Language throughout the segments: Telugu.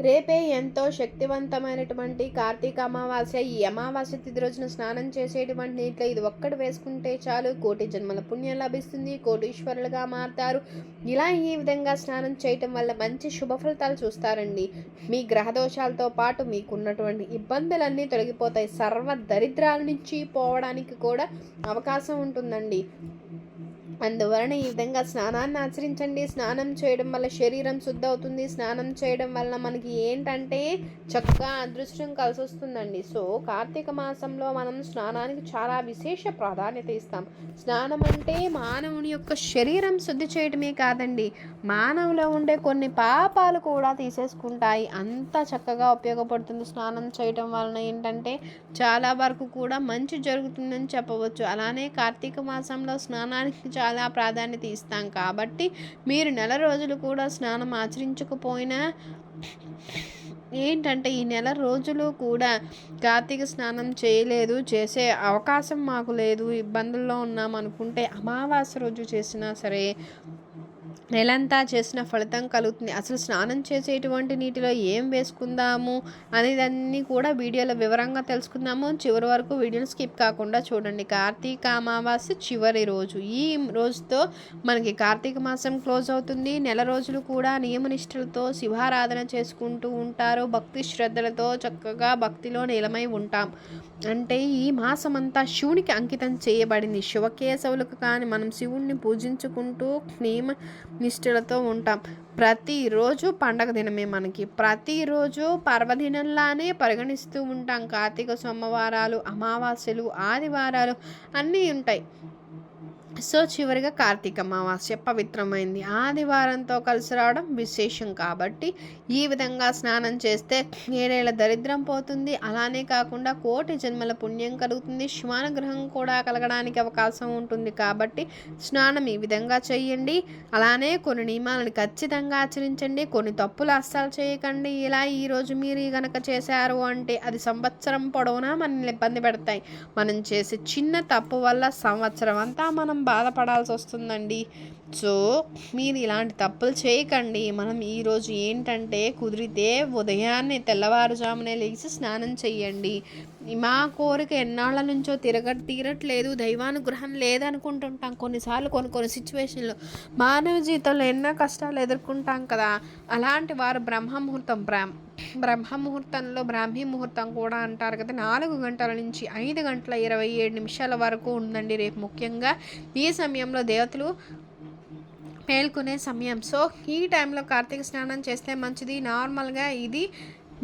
రేపే ఎంతో శక్తివంతమైనటువంటి కార్తీక అమావాస్య. ఈ అమావాస్య తిథి రోజున స్నానం చేసేటువంటి నీటిలో ఇది ఒక్కటి వేసుకుంటే చాలు. కోటి జన్మల పుణ్యం లభిస్తుంది. కోటీశ్వరులుగా మారుతారు. ఇలా ఈ విధంగా స్నానం చేయటం వల్ల మంచి శుభ ఫలితాలు చూస్తారండి. మీ గ్రహ దోషాలతో పాటు మీకున్నటువంటి ఇబ్బందులన్నీ తొలగిపోతాయి. సర్వ దరిద్రాల నుంచి పోవడానికి కూడా అవకాశం ఉంటుందండి. అందువలన ఈ విధంగా స్నానాన్ని ఆచరించండి. స్నానం చేయడం వల్ల శరీరం శుద్ధి అవుతుంది స్నానం చేయడం వల్ల మనకి ఏంటంటే చక్కగా అదృష్టం కలిసి వస్తుందండి సో కార్తీక మాసంలో మనం స్నానానికి చాలా విశేష ప్రాధాన్యత ఇస్తాం. స్నానం అంటే మానవుని యొక్క శరీరం శుద్ధి చేయడమే కాదండి. మానవులో ఉండే కొన్ని పాపాలు కూడా తీసేసుకుంటాయి. అంత చక్కగా ఉపయోగపడుతుంది స్నానం చేయడం వలన. ఏంటంటే చాలా వరకు కూడా మంచి జరుగుతుందని చెప్పవచ్చు. అలానే కార్తీక మాసంలో స్నానానికి చాలా చాలా ప్రాధాన్యత ఇస్తాం కాబట్టి మీరు నెల రోజులు కూడా స్నానం ఆచరించకపోయినా ఏంటంటే ఈ నెల రోజులు కూడా కార్తీక స్నానం చేయలేదు చేసే అవకాశం మాకు లేదు ఇబ్బందుల్లో ఉన్నాం అనుకుంటే అమావాస్య రోజు చేసినా సరే నెలంతా చేసిన ఫలితం కలుగుతుంది. అసలు స్నానం చేసేటువంటి నీటిలో ఏం వేసుకుందాము అనేదన్నీ కూడా వీడియోలో వివరంగా తెలుసుకుందాము. చివరి వరకు వీడియోని స్కిప్ కాకుండా చూడండి. కార్తీక అమావాస్య చివరి రోజు. ఈ రోజుతో మనకి కార్తీక మాసం క్లోజ్ అవుతుంది. నెల రోజులు కూడా నియమనిష్టలతో శివారాధన చేసుకుంటూ ఉంటారు. భక్తి శ్రద్ధలతో చక్కగా భక్తిలో నిలమై ఉంటాం. అంటే ఈ మాసం అంతా శివునికి అంకితం చేయబడింది. శివకేశవులకు కానీ మనం శివుణ్ణి పూజించుకుంటూ నియమ నిష్ఠలతో ఉంటాం. ప్రతిరోజు పండగ దినమే మనకి. ప్రతిరోజు పర్వదినంలానే పరిగణిస్తూ ఉంటాం. కార్తీక సోమవారాలు అమావాస్యలు ఆదివారాలు అన్నీ ఉంటాయి. సో చివరిగా కార్తీక అమావాస్య పవిత్రమైంది. ఆదివారంతో కలిసి రావడం విశేషం కాబట్టి ఈ విధంగా స్నానం చేస్తే ఏడేళ్ళ దరిద్రం పోతుంది. అలానే కాకుండా కోటి జన్మల పుణ్యం కలుగుతుంది. శివానుగ్రహం కూడా కలగడానికి అవకాశం ఉంటుంది కాబట్టి స్నానం ఈ విధంగా చేయండి. అలానే కొన్ని నియమాలను ఖచ్చితంగా ఆచరించండి. కొన్ని తప్పులు అస్సలు చేయకండి. ఇలా ఈరోజు మీరు గనక చేశారు అంటే అది సంవత్సరం పొడవునా మనల్ని ఇబ్బంది పెడతాయి. మనం చేసే చిన్న తప్పు వల్ల సంవత్సరం అంతా మనం బాధపడాల్సి వస్తుందండి సో మీరు ఇలాంటి తప్పులు చేయకండి. మనం ఈరోజు ఏంటంటే కుదిరితే ఉదయాన్నే తెల్లవారుజామునే లేచి స్నానం చేయండి మా కోరిక ఎన్నాళ్ళ నుంచో తిరగ తీరట్లేదు దైవానుగ్రహం లేదనుకుంటుంటాం. కొన్నిసార్లు కొన్ని కొన్ని సిచ్యువేషన్లో మానవ జీవితంలో ఎన్నో కష్టాలు ఎదుర్కొంటాం కదా. అలాంటి వారు బ్రహ్మముహూర్తం బ్రహ్మ బ్రహ్మముహూర్తంలో బ్రాహ్మీ ముహూర్తం కూడా అంటారు కదా. నాలుగు గంటల నుంచి ఐదు గంటల ఇరవై ఏడు నిమిషాల వరకు ఉందండి రేపు ముఖ్యంగా. ఈ సమయంలో దేవతలు మేల్కొనే సమయం. సో ఈ టైంలో కార్తీక స్నానం చేస్తే మంచిది. నార్మల్గా ఇది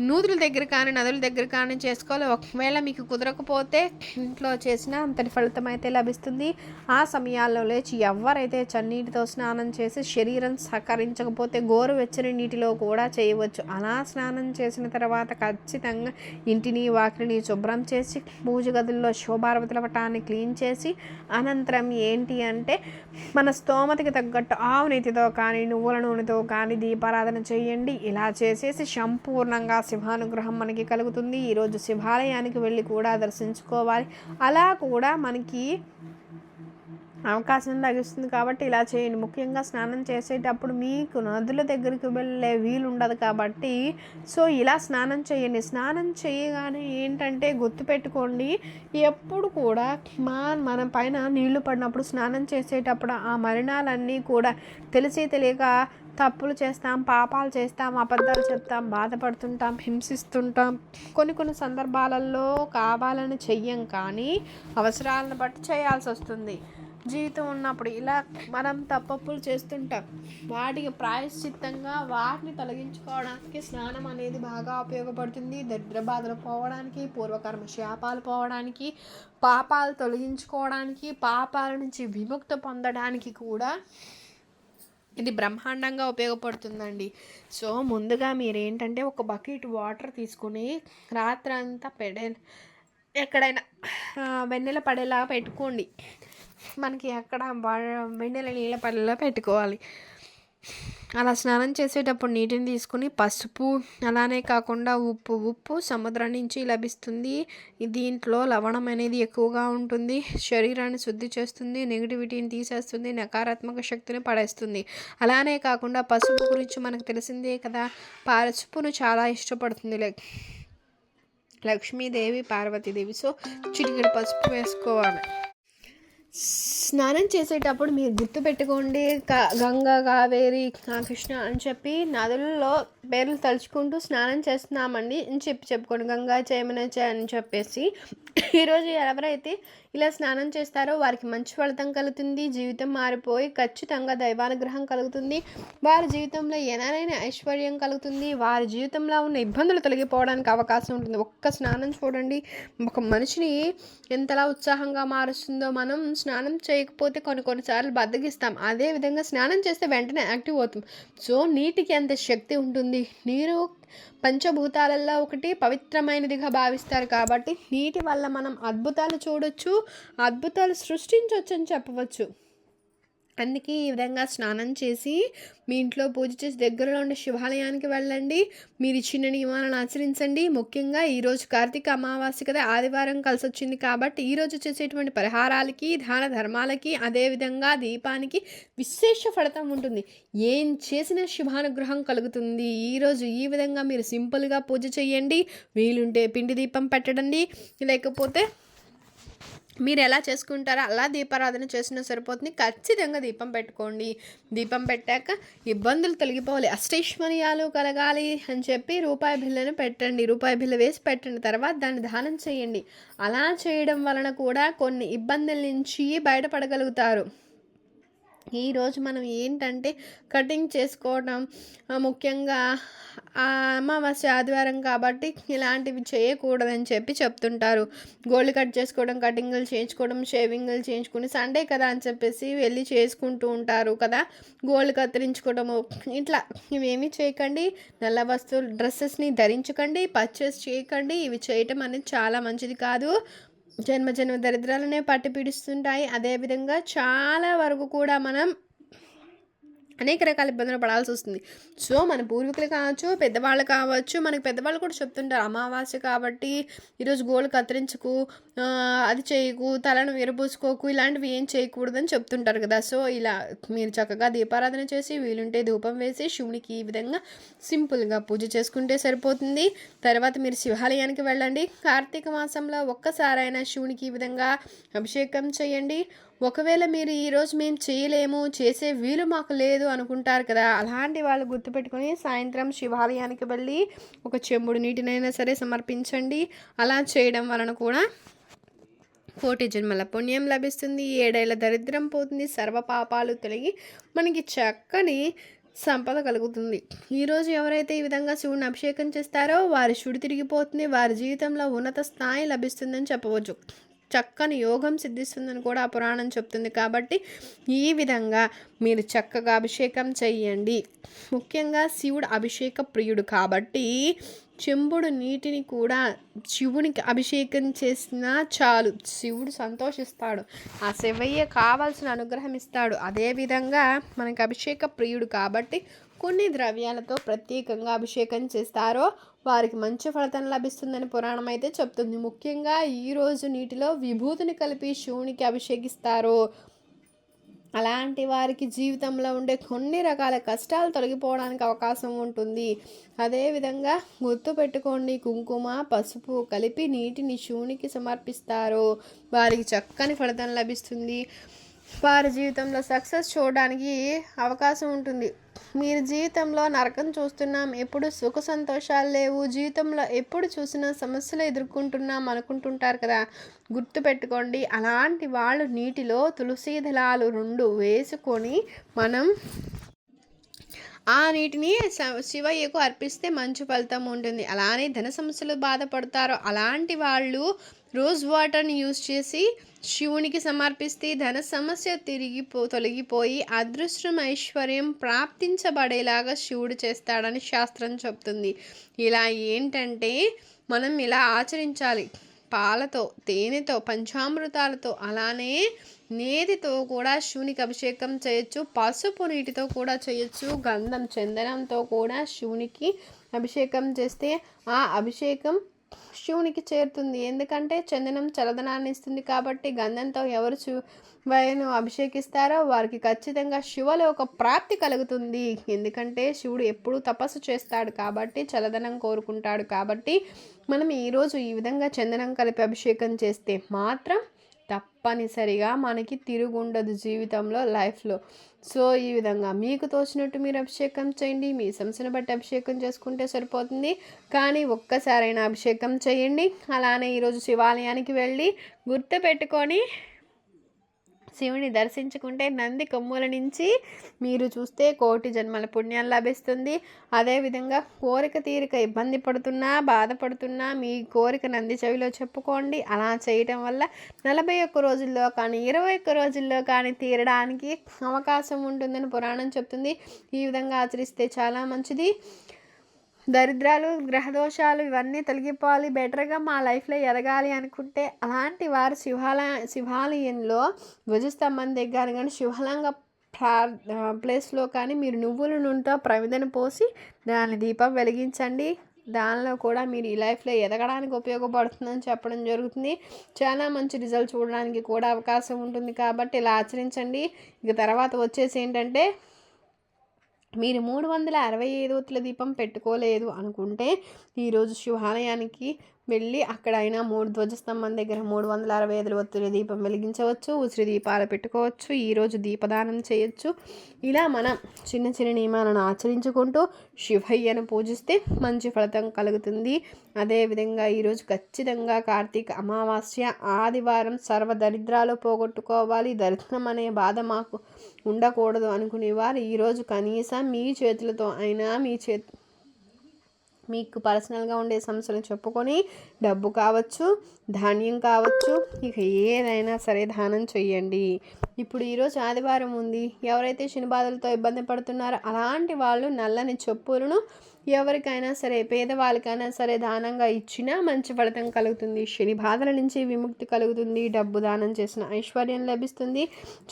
నూతుల దగ్గర కానీ నదుల దగ్గర కానీ చేసుకోవాలి. ఒకవేళ మీకు కుదరకపోతే ఇంట్లో చేసిన అంతటి ఫలితం అయితే లభిస్తుంది. ఆ సమయాల్లో లేచి ఎవరైతే చన్నీటితో స్నానం చేసి శరీరం సహకరించకపోతే గోరువెచ్చని నీటిలో కూడా చేయవచ్చు. అలా స్నానం చేసిన తర్వాత ఖచ్చితంగా ఇంటిని వాకిలిని శుభ్రం చేసి పూజ గదుల్లో శోభారవతుల పటాన్ని క్లీన్ చేసి అనంతరం ఏంటి అంటే మన స్తోమతకి తగ్గట్టు ఆవు నీతితో కానీ నువ్వుల నూనెతో కానీ దీపారాధన చేయండి. ఇలా చేసేసి సంపూర్ణంగా శివానుగ్రహం మనకి కలుగుతుంది. ఈరోజు శివాలయానికి వెళ్ళి కూడా దర్శించుకోవాలి. అలా కూడా మనకి అవకాశం లభిస్తుంది కాబట్టి ఇలా చేయండి. ముఖ్యంగా స్నానం చేసేటప్పుడు మీకు నదుల దగ్గరికి వెళ్ళే వీలు ఉండదు కాబట్టి సో ఇలా స్నానం చేయండి. స్నానం చేయగానే ఏంటంటే గుర్తుపెట్టుకోండి ఎప్పుడు కూడా మా మన పైన నీళ్ళు పడినప్పుడు స్నానం చేసేటప్పుడు ఆ మరణాలన్నీ కూడా తెలిసి తెలియక తప్పులు చేస్తాం పాపాలు చేస్తాం అబద్ధాలు చెప్తాం బాధపడుతుంటాం హింసిస్తుంటాం. కొన్ని కొన్ని సందర్భాలలో కావాలని చెయ్యం కానీ అవసరాలను బట్టి చేయాల్సి వస్తుంది. జీవితం ఉన్నప్పుడు ఇలా మనం తప్పప్పులు చేస్తుంటాం. వాటికి ప్రాయశ్చిత్తంగా వాటిని తొలగించుకోవడానికి స్నానం అనేది బాగా ఉపయోగపడుతుంది. దరిద్ర బాధలు పోవడానికి పూర్వకర్మ శాపాలు పోవడానికి పాపాలు తొలగించుకోవడానికి పాపాల నుంచి విముక్తి పొందడానికి కూడా ఇది బ్రహ్మాండంగా ఉపయోగపడుతుందండి. సో ముందుగా మీరు ఏంటంటే ఒక బకెట్ వాటర్ తీసుకుని రాత్రంతా పెడే ఎక్కడైనా వెన్నెల పడేలా పెట్టుకోండి. మనకి అక్కడ వెన్నెల నీళ్ళ పడేలా పెట్టుకోవాలి. అలా స్నానం చేసేటప్పుడు నీటిని తీసుకుని పసుపు అలానే కాకుండా ఉప్పు ఉప్పు సముద్రం నుంచి లభిస్తుంది. దీంట్లో లవణం అనేది ఎక్కువగా ఉంటుంది. శరీరాన్ని శుద్ధి చేస్తుంది నెగిటివిటీని తీసేస్తుంది నకారాత్మక శక్తిని పడేస్తుంది. అలానే కాకుండా పసుపు గురించి మనకు తెలిసిందే కదా పసుపును చాలా ఇష్టపడుతుంది లైక్ లక్ష్మీదేవి పార్వతీదేవి. సో చిటికెడు పసుపు వేసుకోవాలి. స్నానం చేసేటప్పుడు మీరు గుర్తుపెట్టుకోండి పెట్టుకోండి గంగా కావేరి కృష్ణ అని చెప్పి నదులలో పేర్లు తలుచుకుంటూ స్నానం చేస్తున్నామండి అని చెప్పి చెప్పుకోండి. గంగా చేయమని అని చెప్పేసి. ఈరోజు ఎవరైతే ఇలా స్నానం చేస్తారో వారికి మంచి ఫలితం కలుగుతుంది. జీవితం మారిపోయి ఖచ్చితంగా దైవానుగ్రహం కలుగుతుంది. వారి జీవితంలో ఏనారైనా ఐశ్వర్యం కలుగుతుంది. వారి జీవితంలో ఉన్న ఇబ్బందులు తొలగిపోవడానికి అవకాశం ఉంటుంది. ఒక్క స్నానం చూడండి. ఒక మనిషిని ఎంతలా ఉత్సాహంగా మారుస్తుందో మనం స్నానం చేయకపోతే కొన్ని కొన్నిసార్లు బద్దగిస్తాం అదేవిధంగా స్నానం చేస్తే వెంటనే యాక్టివ్ అవుతాం. సో నీటికి ఎంత శక్తి ఉంటుంది? నీరు పంచభూతాలలో ఒకటి పవిత్రమైనదిగా భావిస్తారు కాబట్టి నీటి వల్ల మనం అద్భుతాలు చూడొచ్చు అద్భుతాలు సృష్టించవచ్చు అని చెప్పవచ్చు. అందుకే ఈ విధంగా స్నానం చేసి మీ ఇంట్లో పూజ చేసి దగ్గరలో ఉండే శివాలయానికి వెళ్ళండి. మీరు ఇచ్చిన నియమాలను ఆచరించండి. ముఖ్యంగా ఈరోజు కార్తీక అమావాస్య కదా ఆదివారం కలిసి వచ్చింది కాబట్టి ఈరోజు చేసేటువంటి పరిహారాలకి దాన ధర్మాలకి అదేవిధంగా దీపానికి విశేష ఫలితం ఉంటుంది. ఏం చేసినా శుభానుగ్రహం కలుగుతుంది. ఈరోజు ఈ విధంగా మీరు సింపుల్గా పూజ చేయండి. వీలుంటే పిండి దీపం పెట్టడండి లేకపోతే మీరు ఎలా చేసుకుంటారో అలా దీపారాధన చేసినా సరిపోతుంది. ఖచ్చితంగా దీపం పెట్టుకోండి. దీపం పెట్టాక ఇబ్బందులు తొలగిపోవాలి. అష్టైశ్వర్యాలు కలగాలి అని చెప్పి రూపాయి బిల్లను పెట్టండి. రూపాయి బిల్లు వేసి పెట్టండి. తర్వాత దాన్ని దానం చేయండి. అలా చేయడం వలన కూడా కొన్ని ఇబ్బందుల నుంచి బయటపడగలుగుతారు. ఈరోజు మనం ఏంటంటే కటింగ్ చేసుకోవడం ముఖ్యంగా అమావాస్య ఆదివారం కాబట్టి ఇలాంటివి చేయకూడదని చెప్పి చెప్తుంటారు. గోల్డ్ కట్ చేసుకోవడం కటింగ్లు చేయించుకోవడం షేవింగ్లు చేయించుకుని సండే కదా అని చెప్పేసి వెళ్ళి చేసుకుంటూ ఉంటారు కదా. గోల్డ్ కత్తిరించుకోవడము ఇట్లా ఇవేమీ చేయకండి. నల్ల వస్తువులు డ్రెస్సెస్ని ధరించకండి పర్చేస్ చేయకండి. ఇవి చేయటం అనేది చాలా మంచిది కాదు. జన్మ జన్మ దరిద్రాలనే పట్టి పీడిస్తుంటాయి. అదేవిధంగా చాలా వరకు కూడా మనం అనేక రకాల ఇబ్బందులు పడాల్సి వస్తుంది. సో మన పూర్వీకులు కావచ్చు పెద్దవాళ్ళు కావచ్చు మనకి పెద్దవాళ్ళు కూడా చెప్తుంటారు అమావాస్య కాబట్టి ఈరోజు గోళ్ళు కత్తిరించుకు అది చేయకు తలను విరబూసుకోకు ఇలాంటివి ఏం చేయకూడదని చెప్తుంటారు కదా. సో ఇలా మీరు చక్కగా దీపారాధన చేసి వీలుంటే ధూపం వేసి శివునికి ఈ విధంగా సింపుల్గా పూజ చేసుకుంటే సరిపోతుంది. తర్వాత మీరు శివాలయానికి వెళ్ళండి. కార్తీక మాసంలో ఒక్కసారైనా శివునికి ఈ విధంగా అభిషేకం చేయండి. ఒకవేళ మీరు ఈరోజు మేము చేయలేము చేసే వీలు మాకు లేదు అనుకుంటారు కదా అలాంటి వాళ్ళు గుర్తుపెట్టుకొని సాయంత్రం శివాలయానికి వెళ్ళి ఒక చెంబుడు నీటినైనా సరే సమర్పించండి. అలా చేయడం వలన కూడా కోటి జన్మల పుణ్యం లభిస్తుంది ఏడేళ్ళ దరిద్రం పోతుంది సర్వ పాపాలు తొలగి మనకి చక్కని సంపద కలుగుతుంది. ఈరోజు ఎవరైతే ఈ విధంగా శివుని అభిషేకం చేస్తారో వారి శుడి తిరిగిపోతుంది వారి జీవితంలో ఉన్నత స్థాయి లభిస్తుందని చెప్పవచ్చు. చక్కని యోగం సిద్ధిస్తుందని కూడా ఆ పురాణం చెప్తుంది. కాబట్టి ఈ విధంగా మీరు చక్కగా అభిషేకం చెయ్యండి. ముఖ్యంగా శివుడు అభిషేక ప్రియుడు కాబట్టి చెంబుడు నీటిని కూడా శివునికి అభిషేకం చేసినా చాలు. శివుడు సంతోషిస్తాడు. ఆ శివయ్య కావాల్సిన అనుగ్రహం ఇస్తాడు. అదేవిధంగా మనకి అభిషేక ప్రియుడు కాబట్టి కొన్ని ద్రవ్యాలతో ప్రత్యేకంగా అభిషేకం చేస్తారో వారికి మంచి ఫలితం లభిస్తుందని పురాణం అయితే చెప్తుంది. ముఖ్యంగా ఈరోజు నీటిలో విభూతిని కలిపి శివునికి అభిషేకిస్తారు. అలాంటి వారికి జీవితంలో ఉండే కొన్ని రకాల కష్టాలు తొలగిపోవడానికి అవకాశం ఉంటుంది. అదేవిధంగా గుర్తుపెట్టుకోండి కుంకుమ పసుపు కలిపి నీటిని శివునికి సమర్పిస్తారు. వారికి చక్కని ఫలితం లభిస్తుంది. వారి జీవితంలో సక్సెస్ చూడడానికి అవకాశం ఉంటుంది. మీరు జీవితంలో నరకం చూస్తున్నాం ఎప్పుడు సుఖ సంతోషాలు లేవు జీవితంలో ఎప్పుడు చూసినా సమస్యలు ఎదుర్కొంటున్నాం అనుకుంటుంటారు కదా. గుర్తుపెట్టుకోండి అలాంటి వాళ్ళు నీటిలో తులసి దళాలు రెండు వేసుకొని మనం ఆ నీటిని శివయ్యకు అర్పిస్తే మంచి ఫలితం ఉంటుంది. అలానే ధన సమస్యలు బాధపడతారు అలాంటి వాళ్ళు రోజ్ వాటర్ని యూజ్ చేసి శివునికి సమర్పిస్తే ధన సమస్య తిరిగిపో తొలగిపోయి అదృష్టం ఐశ్వర్యం ప్రాప్తించబడేలాగా శివుడు చేస్తాడని శాస్త్రం చెప్తుంది. ఇలా ఏంటంటే మనం ఇలా ఆచరించాలి. పాలతో తేనెతో పంచామృతాలతో అలానే నేతితో కూడా శివునికి అభిషేకం చేయొచ్చు పసుపు నీటితో కూడా చేయొచ్చు గంధం చందనంతో కూడా శివునికి అభిషేకం చేస్తే ఆ అభిషేకం శివునికి చేరుతుంది. ఎందుకంటే చందనం చలదనాన్ని ఇస్తుంది కాబట్టి గంధంతో ఎవరు శివను అభిషేకిస్తారో వారికి ఖచ్చితంగా శివలో ఒక ప్రాప్తి కలుగుతుంది. ఎందుకంటే శివుడు ఎప్పుడూ తపస్సు చేస్తాడు కాబట్టి చలదనం కోరుకుంటాడు కాబట్టి మనం ఈరోజు ఈ విధంగా చందనం కలిపి అభిషేకం చేస్తే మాత్రం తప్పనిసరిగా మనకి తిరుగుండదు జీవితంలో లైఫ్లో. సో ఈ విధంగా మీకు తోచినట్టు మీరు అభిషేకం చేయండి. మీ సమస్యను బట్టి అభిషేకం చేసుకుంటే సరిపోతుంది. కానీ ఒక్కసారైనా అభిషేకం చేయండి. అలానే ఈరోజు శివాలయానికి వెళ్ళి గుర్తు పెట్టుకొని శివుని దర్శించుకుంటే నంది కొమ్ముల నుంచి మీరు చూస్తే కోటి జన్మల పుణ్యం లభిస్తుంది. అదేవిధంగా కోరిక తీరిక ఇబ్బంది పడుతున్నా బాధపడుతున్నా మీ కోరిక నంది చెవిలో చెప్పుకోండి. అలా చేయటం వల్ల నలభై ఒక్క రోజుల్లో కానీ ఇరవై ఒక్క రోజుల్లో కానీ తీరడానికి అవకాశం ఉంటుందని పురాణం చెప్తుంది. ఈ విధంగా ఆచరిస్తే చాలా మంచిది. దరిద్రాలు గ్రహదోషాలు ఇవన్నీ తొలగిపోవాలి. బెటర్గా మా లైఫ్లో ఎదగాలి అనుకుంటే అలాంటి వారు శివాలయ శివాలయంలో ధ్వజస్తంభం దగ్గర కానీ శివలింగ ప్రా ప్లేస్లో కానీ మీరు నువ్వుల నూనెతో ప్రమిదను పోసి దాని దీపం వెలిగించండి. దానిలో కూడా మీరు ఈ లైఫ్లో ఎదగడానికి ఉపయోగపడుతుందని చెప్పడం జరుగుతుంది. చాలా మంచి రిజల్ట్ చూడడానికి కూడా అవకాశం ఉంటుంది కాబట్టి ఇలా ఆచరించండి. ఇక తర్వాత వచ్చేసి ఏంటంటే మీరు మూడు వందల అరవై ఐదు దీపం పెట్టుకోలేదు అనుకుంటే ఈరోజు శివాలయానికి వెళ్ళి అక్కడ అయినా మూడు ధ్వజస్తంభం దగ్గర మూడు వందల అరవై ఐదు ఒత్తిడి దీపం వెలిగించవచ్చు ఉసిరి దీపాలు పెట్టుకోవచ్చు ఈరోజు దీపదానం చేయొచ్చు. ఇలా మనం చిన్న చిన్న నియమాలను ఆచరించుకుంటూ శివయ్యను పూజిస్తే మంచి ఫలితం కలుగుతుంది. అదేవిధంగా ఈరోజు ఖచ్చితంగా కార్తీక అమావాస్య ఆదివారం సర్వ దరిద్రాలు పోగొట్టుకోవాలి. దరిద్రం అనే బాధ మాకు ఉండకూడదు అనుకునేవారు. ఈరోజు కనీసం మీ చేతులతో అయినా మీ చేతి మీకు పర్సనల్గా ఉండే సమస్యలను చెప్పుకొని డబ్బు కావచ్చు ధాన్యం కావచ్చు ఇక ఏదైనా సరే దానం చేయండి ఇప్పుడు ఈరోజు ఆదివారం ఉంది. ఎవరైతే శని బాధలతో ఇబ్బంది పడుతున్నారో అలాంటి వాళ్ళు నల్లని చెప్పులను ఎవరికైనా సరే పేదవాళ్ళకైనా సరే దానంగా ఇచ్చినా మంచి ఫలితం కలుగుతుంది. శని బాధల నుంచి విముక్తి కలుగుతుంది. డబ్బు దానం చేసిన ఐశ్వర్యం లభిస్తుంది.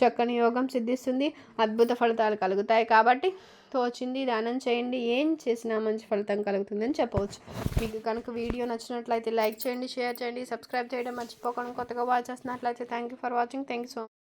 చక్కని యోగం సిద్ధిస్తుంది. అద్భుత ఫలితాలు కలుగుతాయి కాబట్టి తోచింది దానం చేయండి. ఏం చేసినా మంచి ఫలితం కలుగుతుందని చెప్పవచ్చు. మీకు కనుక వీడియో నచ్చినట్లయితే లైక్ చేయండి షేర్ చేయండి సబ్స్క్రైబ్ చేయడం మర్చిపోకుండా. కొత్తగా వాచ్ చేస్తున్నట్లయితే thank you for watching thank you so